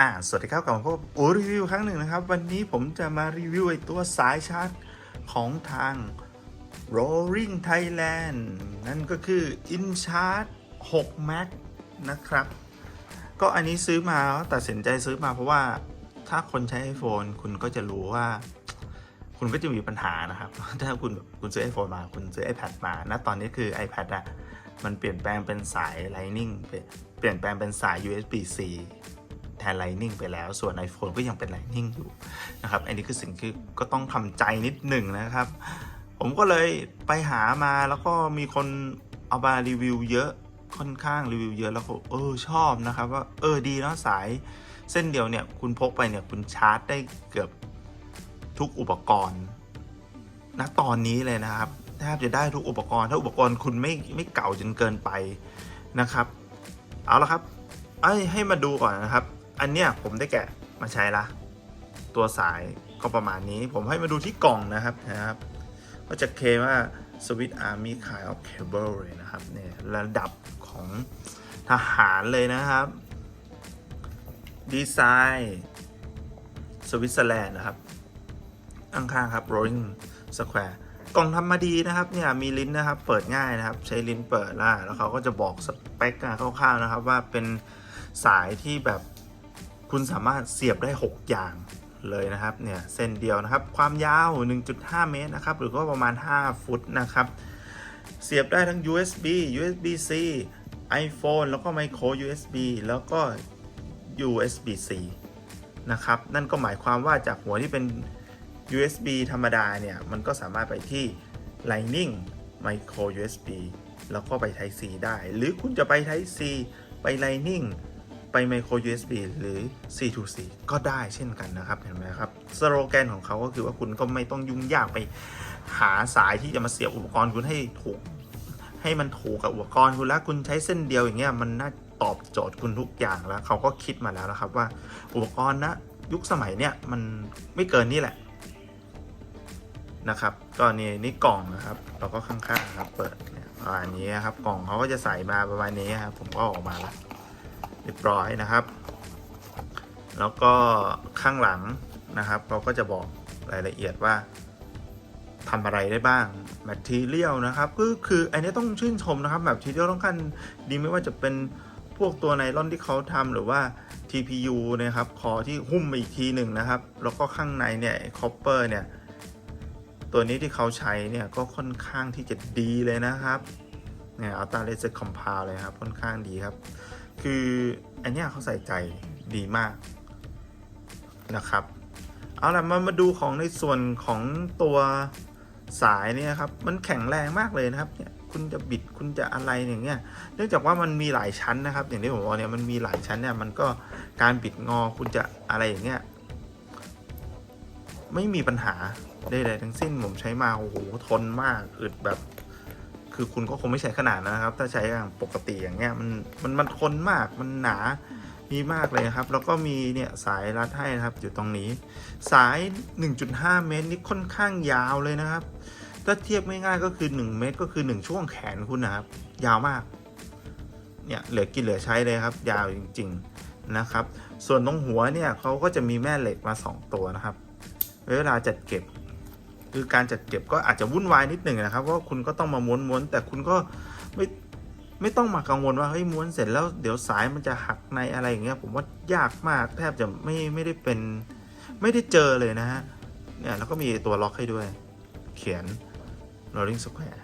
อ่าสวัสดีครับกลับมาพบกับโอรีวิวครั้งหนึ่งนะครับ วันนี้ผมจะมารีวิวไอตัวสายชาร์จของทาง Rolling Thailand นั่นก็คือ InCharge 6 Max นะครับ ก็อันนี้ซื้อมาตัดสินใจซื้อมาเพราะว่าถ้าคนใช้ iPhone คุณก็จะรู้ว่า คุณก็จะมีปัญหานะครับ ถ้าคุณคุณซื้อ iPhone มาคุณซื้อ iPad มาณตอนนี้คือ iPad อะมันเปลี่ยนแปลงเป็นสาย Lightning เปลี่ยนแปลงเป็นสาย USB-C น Lightning ไปแล้ว ส่วน iPhone ก็ยังเป็น Lightning อยู่นะครับ อันนี้คือสิ่งที่ก็ต้องทำใจนิดหนึ่งนะครับ ผมก็เลยไปหามาแล้วก็มีคนเอามารีวิวเยอะค่อนข้างรีวิวเยอะแล้วก็เออชอบนะครับ ว่าเออดีเนาะสายเส้นเดียวเนี่ยคุณพกไปเนี่ยคุณชาร์จได้เกือบทุกอุปกรณ์ณตอนนี้เลยนะครับแทบจะได้ทุกอุปกรณ์ ถ้าอุปกรณ์คุณไม่ไม่เก่าจนเกินไปนะครับ เอาละครับ ให้มาดูก่อนนะครับ อันเนี้ยผมได้แกะมาใช้ละ ตัวสายก็ประมาณนี้ ผมให้มาดูที่กล่องนะครับนะครับ ก็จะเคว่า Swiss Army Kind of Cable เลยนะครับเนี่ยระดับของทหารเลยนะครับ ดีไซน์สวิตเซอร์แลนด์นะครับข้างๆครับ Rolling Square กล่องทำมาดีนะครับเนี่ยมีลิ้นนะครับเปิดง่ายนะครับ ใช้ลิ้นเปิดล่าแล้วเขาก็จะบอกสเปคคร่าวๆนะครับ ว่าเป็นสายที่แบบ คุณสามารถเสียบได้ 6 อย่างเลยนะครับเนี่ยเส้นเดียวนะครับ ความยาว 1.5 เมตรนะครับหรือก็ประมาณ 5 ฟุตนะครับเสียบได้ทั้ง USB USB-C iPhone แล้วก็ micro USB แล้วก็ USB-C นะครับนั่นก็หมายความว่าจากหัวที่เป็น USB ธรรมดาเนี่ยมันก็สามารถไปที่ Lightning Micro USB แล้วก็ไป Type C ได้ หรือคุณจะไป Type C ไป Lightning ไป Micro USB หรือ C to C ก็ได้เช่นกันนะครับเห็นไหมครับสโลแกนของเขาก็คือว่าคุณก็ไม่ต้องยุ่งยากไปหาสายที่จะมาเสียบอุปกรณ์คุณให้ถูก ให้มันถูกกับอุปกรณ์คุณแล้วคุณใช้เส้นเดียวอย่างเงี้ยมันน่าตอบโจทย์คุณทุกอย่างแล้วเขาก็คิดมาแล้วนะครับว่าอุปกรณ์นะยุคสมัยเนี่ยมันไม่เกินนี่แหละนะครับก็นี่นี่กล่องนะครับแล้วก็ข้างๆครับเปิดเนี่ยประมาณนี้ครับกล่องเขาก็จะใส่มาประมาณนี้ครับผมก็ออกมาแล้ว เรียบร้อยนะครับ แล้วก็ข้างหลังนะครับเขาก็จะบอกรายละเอียดว่าทำอะไรได้บ้างแมททีเรียลนะครับก็คืออันนี้ต้องชื่นชมนะครับแมททีเรียลต้องขั้นดีไม่ว่าจะเป็นพวกตัวไนล่อนที่เขาทำหรือว่า TPU นะครับคอที่หุ้มไปอีกทีหนึ่งนะครับ แล้วก็ข้างในเนี่ยคอปเปอร์เนี่ย ตัวนี้ที่เขาใช้เนี่ยก็ค่อนข้างที่จะดีเลยนะครับเนี่ยอัลตราเลเซอร์คอมพาเลยครับค่อนข้างดีครับ คืออันนี้เขาใส่ใจดีมากนะครับ เอาล่ะมามาดูของในส่วนของตัวสายเนี่ยครับ มันแข็งแรงมากเลยนะครับเนี่ยคุณจะบิดคุณจะอะไรอย่างเงี้ย เนื่องจากว่ามันมีหลายชั้นนะครับ อย่างที่ผมบอกเนี่ยมันมีหลายชั้นเนี่ยมันก็การบิดงอคุณจะอะไรอย่างเงี้ยไม่มีปัญหาใดๆทั้งสิ้นผมใช้มาโอ้โหทนมากอึดแบบ คือคุณก็คงไม่ใช้ขนาดนะครับ ถ้าใช้อย่างปกติอย่างเงี้ยมันมันมันทนมากมันหนาดีมากเลยครับ แล้วก็มีเนี่ยสายรัดให้นะครับอยู่ตรงนี้ สาย 1.5 เมตรนี่ค่อนข้างยาวเลยนะครับ ถ้าเทียบง่ายๆก็คือ 1 เมตรก็คือ 1 ช่วงแขนคุณนะครับ ยาวมาก เนี่ยเหลือกินเหลือใช้เลยครับ ยาวจริง ๆนะครับ ส่วนตรงหัวเนี่ยเขาก็จะมีแม่เหล็กมา 2 ตัวนะครับ เวลาจัดเก็บ คือการจัดเก็บก็อาจจะวุ่นวายนิดหนึ่งนะครับเพราะว่าคุณก็ต้องมาม้วนๆแต่คุณก็ไม่ไม่ต้องมากังวลว่าเฮ้ยม้วนเสร็จแล้วเดี๋ยวสายมันจะหักในอะไรอย่างเงี้ยผมว่ายากมากแทบจะไม่ไม่ได้เป็นไม่ได้เจอเลยนะฮะเนี่ยแล้วก็มีตัวล็อกให้ด้วย เขียน rolling square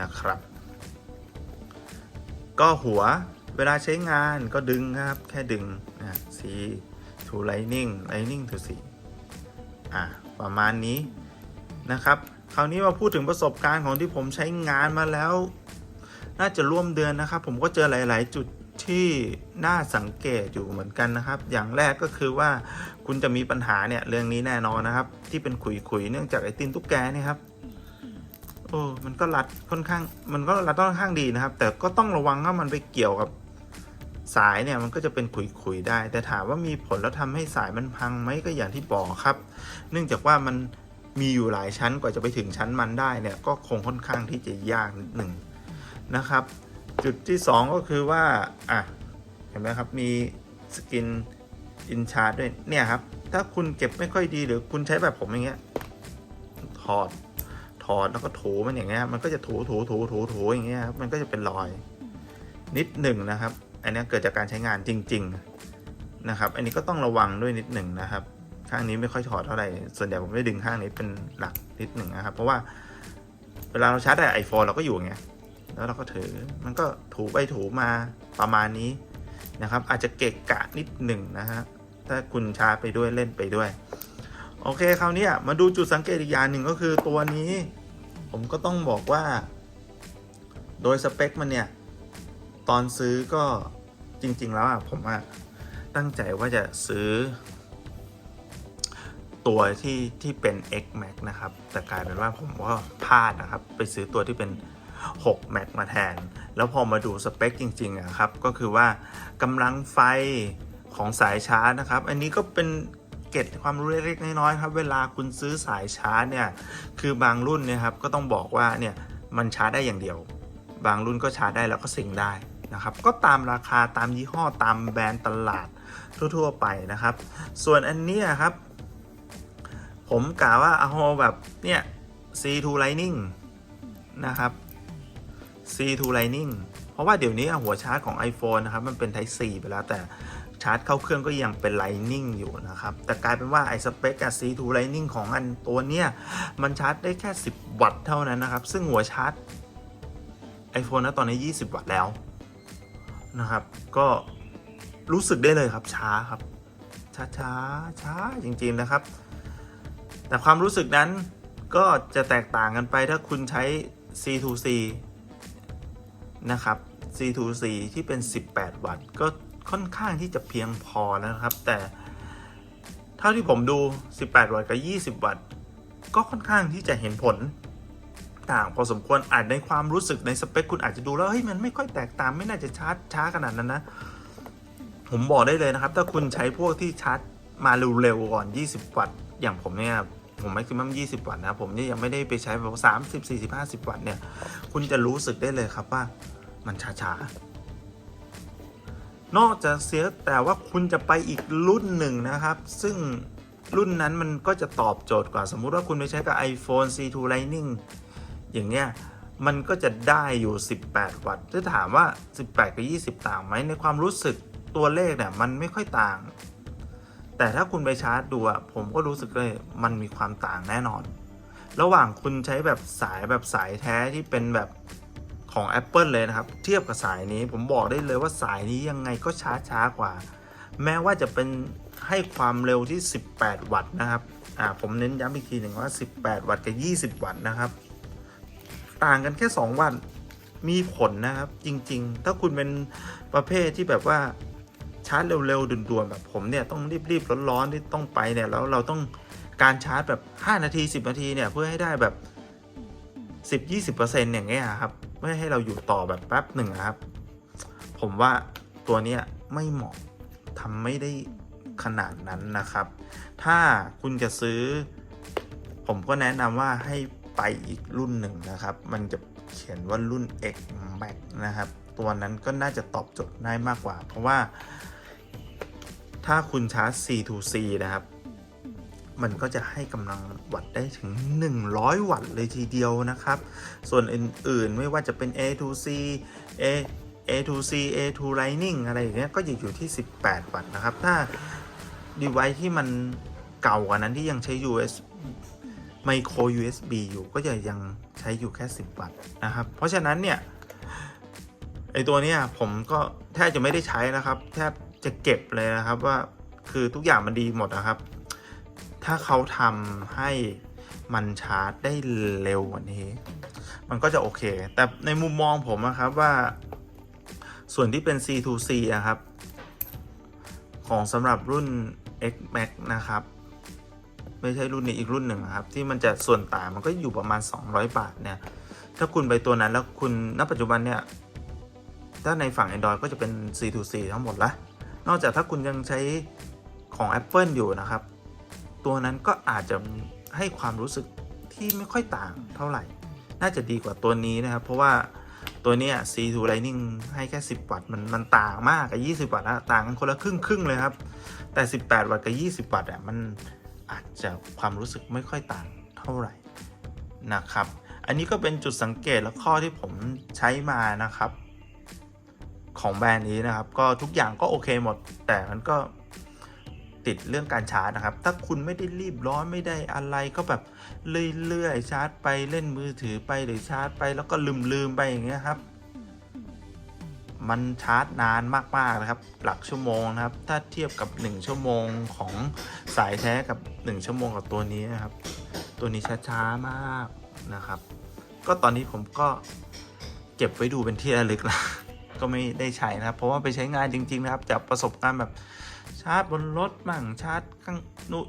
นะครับ ก็หัวเวลาใช้งานก็ดึงครับ แค่ดึงนะ C to lightning lightning to C อะประมาณนี้ นะครับ คราวนี้มาพูดถึงประสบการณ์ของที่ผมใช้งานมาแล้ว น่าจะร่วมเดือนนะครับ ผมก็เจอหลาย ๆ จุดที่น่าสังเกตอยู่เหมือนกันนะครับ อย่างแรกก็คือว่าคุณจะมีปัญหาเนี่ยเรื่องนี้แน่นอนนะครับ ที่เป็นขุยๆเนื่องจากไอตินตุ๊กแกเนี่ยครับโอ้มันก็รัดค่อนข้าง มันก็รัดค่อนข้างดีนะครับ แต่ก็ต้องระวังว่ามันไปเกี่ยวกับสายเนี่ยมันก็จะเป็นขุยๆได้ แต่ถามว่ามีผลแล้วทำให้สายมันพังไหมก็อย่างที่บอกครับ เนื่องจากว่ามัน มีอยู่หลายชั้นกว่าจะไปถึงชั้นมันได้เนี่ยก็คงค่อนข้างที่จะยากนิดหนึ่งนะครับ จุดที่ 2 ก็คือว่าอะเห็นไหมครับมีสกินอินชาร์ดด้วยเนี่ยครับ ถ้าคุณเก็บไม่ค่อยดีหรือคุณใช้แบบผมอย่างเงี้ยถอดถอดแล้วก็ถูมันอย่างเงี้ยมันก็จะถูถูถูถูถูอย่างเงี้ยครับมันก็จะเป็นรอยนิดหนึ่งนะครับ อันนี้เกิดจากการใช้งานจริง ๆ นะครับ อันนี้ก็ต้องระวังด้วยนิดหนึ่งนะครับ ข้างนี้ไม่ค่อยถอดเท่าไหร่ ส่วนใหญ่ผมจะดึงข้างนี้เป็นหลักนิดหนึ่งนะครับ เพราะว่าเวลาเราชาร์จไอโฟนเราก็อยู่อย่างแล้วเราก็ถือ มันก็ถูไปถูมาประมาณนี้นะครับ อาจจะเกะกะนิดหนึ่งนะฮะ ถ้าคุณชาร์จไปด้วยเล่นไปด้วย โอเค คราวนี้มาดูจุดสังเกตอีกอย่างหนึ่งก็คือตัวนี้ ผมก็ต้องบอกว่า โดยสเปคมันเนี่ย ตอนซื้อก็จริง ๆ แล้วอะผมอะตั้งใจว่าจะซื้อ ตัวที่ที่เป็น X Max นะครับ แต่กลายเป็นว่าผมก็พลาดนะครับ ไปซื้อตัวที่เป็น6 Max มาแทน แล้วพอมาดูสเปคจริงๆอะครับ ก็คือว่ากำลังไฟของสายชาร์จนะครับ อันนี้ก็เป็นเกร็ดความรู้เล็กๆน้อยๆครับ เวลาคุณซื้อสายชาร์จเนี่ย คือบางรุ่นเนี่ยครับ ก็ต้องบอกว่าเนี่ยมันชาร์จได้อย่างเดียว บางรุ่นก็ชาร์จได้แล้วก็ซิงได้นะครับ ก็ตามราคาตามยี่ห้อตามแบรนด์ตลาดทั่วๆไปนะครับ ส่วนอันนี้ครับ ผมกะว่าเอาแบบเนี่ย C2 Lightning นะครับ C2 Lightning เพราะว่าเดี๋ยวนี้หัวชาร์จของ iPhone นะครับ มันเป็น Type C ไปแล้วแต่ชาร์จเข้าเครื่องก็ยังเป็น Lightning อยู่นะครับ แต่กลายเป็นว่าไอ้สเปคกับ C2 Lightning ของอันตัวเนี้ยมันชาร์จได้แค่ 10 วัตต์เท่านั้นนะครับ ซึ่งหัวชาร์จ iPhone นะตอนนี้ 20 วัตต์แล้วนะครับ ก็รู้สึกได้เลยครับช้าครับช้าช้าช้าจริงๆนะครับ แต่ความรู้สึกนั้นก็จะแตกต่างกันไปถ้าคุณใช้ C2C นะครับ C2C ที่เป็น 18 วัตต์ ก็ค่อนข้างที่จะเพียงพอแล้วนะครับ แต่เท่าที่ผมดู 18 วัตต์กับ 20 วัตต์ ก็ค่อนข้างที่จะเห็นผลต่างพอสมควรอาจในความรู้สึกในสเปคคุณอาจจะดูแล้วเฮ้ยมันไม่ค่อยแตกต่างไม่น่าจะชาร์จช้าขนาดนั้นนะ ผมบอกได้เลยนะครับ ถ้าคุณใช้พวกที่ชาร์จมาเร็วๆก่อน 20 วัตต์อย่างผมเนี่ย ผมแม็กซิมัม20 วัตต์นะผมเนี่ยยังไม่ได้ไปใช้แบบ30 40 50วัตต์เนี่ย คุณจะรู้สึกได้เลยครับว่ามันช้าๆ นอกจากเสียแต่ว่าคุณจะไปอีกรุ่นหนึ่งนะครับ ซึ่งรุ่นนั้นมันก็จะตอบโจทย์กว่าสมมุติว่าคุณไปใช้กับ iPhone C2 Lightning อย่างเนี้ยมันก็จะได้อยู่ 18 วัตต์ถ้าถามว่า 18 กับ 20 ต่างไหมในความรู้สึกตัวเลขเนี่ยมันไม่ค่อยต่าง แต่ถ้าคุณไปชาร์จดูอะผมก็รู้สึกเลยมันมีความต่างแน่นอน ระหว่างคุณใช้แบบสายแบบสายแท้ที่เป็นแบบของ Apple เลยนะครับ เทียบกับสายนี้ผมบอกได้เลยว่าสายนี้ยังไงก็ช้าช้ากว่า แม้ว่าจะเป็นให้ความเร็วที่ 18 วัตต์นะครับอ่าผมเน้นย้ำอีกทีหนึ่งว่า 18 วัตต์กับ 20 วัตต์นะครับ ต่างกันแค่ 2 วัตต์มีผลนะครับจริงๆ ถ้าคุณเป็นประเภทที่แบบว่า ชาร์จเร็วๆด่วนๆแบบผมเนี่ยต้องรีบๆร้อนๆที่ต้องไปเนี่ยแล้วเราต้องการชาร์จแบบ 5 นาที 10 นาทีเนี่ยเพื่อให้ได้แบบ 10-20%อย่างเงี้ยครับไม่ให้เราอยู่ต่อแบบแป๊บหนึ่งครับ ผมว่าตัวเนี้ยไม่เหมาะทำไม่ได้ขนาดนั้นนะครับ ถ้าคุณจะซื้อ ผมก็แนะนำว่าให้ไปอีกรุ่นหนึ่งนะครับ มันจะเขียนว่ารุ่น X Max นะครับ ตัวนั้นก็น่าจะตอบโจทย์ได้มากกว่า เพราะว่า ถ้าคุณชาร์จ C2C นะครับ มันก็จะให้กำลังวัตต์ได้ถึง 100 วัตต์เลยทีเดียวนะครับ ส่วนอื่นๆ ไม่ว่าจะเป็น A2C A A2C A2 Lightning อะไรอย่างเงี้ย ก็จะอยู่ที่ 18 วัตต์นะครับ ถ้า device ที่มันเก่ากว่านั้นที่ยังใช้ US micro USB อยู่ก็จะยังใช้อยู่แค่ 10 วัตต์นะครับ เพราะฉะนั้นเนี่ยไอตัวเนี้ยผมก็แทบจะไม่ได้ใช้นะครับ แทบ จะเก็บเลยนะครับว่าคือทุกอย่างมันดีหมดนะครับ ถ้าเขาทำให้มันชาร์จได้เร็วกว่านี้ มันก็จะโอเค แต่ในมุมมองผมนะครับว่า ส่วนที่เป็น C2C อะครับ ของสำหรับรุ่น X Max นะครับ ไม่ใช่รุ่นนี้อีกรุ่นหนึ่งครับ ที่มันจะส่วนต่างมันก็อยู่ประมาณ 200 บาทเนี่ย ถ้าคุณไปตัวนั้นแล้วคุณณปัจจุบันเนี่ยถ้าในฝั่ง Android ก็จะเป็น C2C ทั้งหมดละ นอกจากถ้าคุณยังใช้ของ Apple อยู่นะครับ ตัวนั้นก็อาจจะให้ความรู้สึกที่ไม่ค่อยต่างเท่าไหร่ น่าจะดีกว่าตัวนี้นะครับ เพราะว่าตัวนี้ C2 Lightning ให้แค่ 10 วัตต์มันมันต่างมากกับ 20 วัตต์นะต่างกันคนละครึ่งครึ่งเลยครับ แต่ 18 วัตต์กับ 20 วัตต์อะมันอาจจะความรู้สึกไม่ค่อยต่างเท่าไหร่นะครับ อันนี้ก็เป็นจุดสังเกตและข้อที่ผมใช้มานะครับ ของแบรนด์นี้นะครับ ก็ทุกอย่างก็โอเคหมด แต่มันก็ติดเรื่องการชาร์จนะครับ ถ้าคุณไม่ได้รีบร้อนไม่ได้อะไรก็แบบเรื่อยๆชาร์จไปเล่นมือถือไปหรือชาร์จไปแล้วก็ลืมๆไปอย่างเงี้ยครับ มันชาร์จนานมากๆนะครับ หลักชั่วโมงนะครับ ถ้าเทียบกับ 1 ชั่วโมงของสายแท้กับ 1 ชั่วโมงกับตัวนี้นะครับ ตัวนี้ช้าๆมากนะครับ ก็ตอนนี้ผมก็เก็บไว้ดูเป็นที่ระลึกละ ก็ไม่ได้ใช้นะครับ เพราะว่าไปใช้งานจริง ๆ นะครับจากประสบการณ์แบบชาร์จบนรถมั่งชาร์จข้างนู้น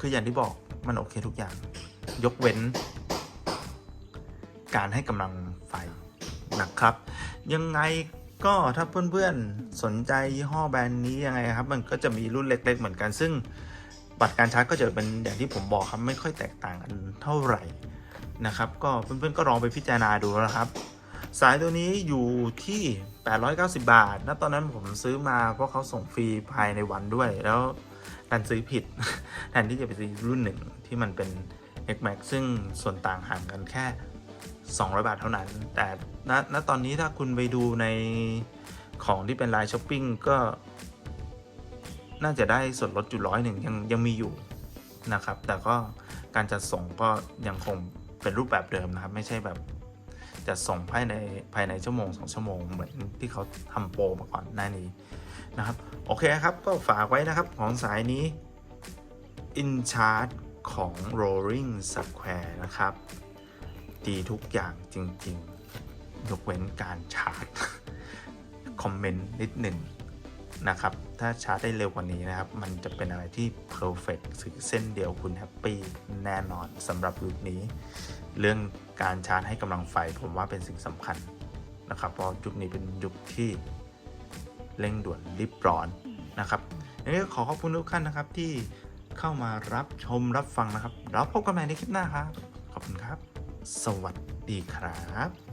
คืออย่างที่บอกมันโอเคทุกอย่าง ยกเว้น การให้กำลังไฟนะครับ ยังไงก็ถ้าเพื่อนๆสนใจยี่ห้อแบรนด์นี้ยังไงครับ มันก็จะมีรุ่นเล็ก ๆ เหมือนกัน ซึ่งบัตรการชาร์จก็จะเป็นอย่างที่ผมบอกครับ ไม่ค่อยแตกต่างกันเท่าไหร่นะครับ ก็เพื่อนๆก็ลองไปพิจารณาดูนะครับ สายตัวนี้อยู่ที่ 890 บาท ณ ตอนนั้นผมซื้อมาเพราะเขาส่งฟรีภายในวันด้วย แล้วดันซื้อผิด แทนที่จะไปซื้อรุ่นหนึ่งที่มันเป็น X Max ซึ่งส่วนต่างห่างกันแค่ 200 บาทเท่านั้น แต่ณณตอนนี้ถ้าคุณไปดูในของที่เป็นไลน์ช้อปปิ้งก็ น่าจะได้ส่วนลดอยู่ร้อยหนึ่งยังยังมีอยู่นะครับ แต่ก็การจัดส่งก็ยังคงเป็นรูปแบบเดิมนะครับ ไม่ใช่แบบ จะส่งภายในภายในชั่วโมงสองชั่วโมง เหมือนที่เขาทำโปรมาก่อนหน้านี้นะครับ โอเคครับ ก็ฝากไว้นะครับของสายนี้ In Charge ของ Rolling Square นะครับ ดีทุกอย่างจริง ๆ ยกเว้นการชาร์จ คอมเมนต์นิดหนึ่ง นะครับ ถ้าชาร์จได้เร็วกว่านี้นะครับ มันจะเป็นอะไรที่เพอร์เฟกต์สื่อเส้นเดียวคุณแฮปปี้แน่นอนสำหรับยุคนี้ เรื่องการชาร์จให้กำลังไฟผมว่าเป็นสิ่งสำคัญนะครับ เพราะยุคนี้เป็นยุคที่เร่งด่วนรีบร้อนนะครับยังไงก็ขอขอบคุณทุกท่านนะครับที่เข้ามารับชมรับฟังนะครับ เราพบกันใหม่ในคลิปหน้าครับ ขอบคุณครับ สวัสดีครับ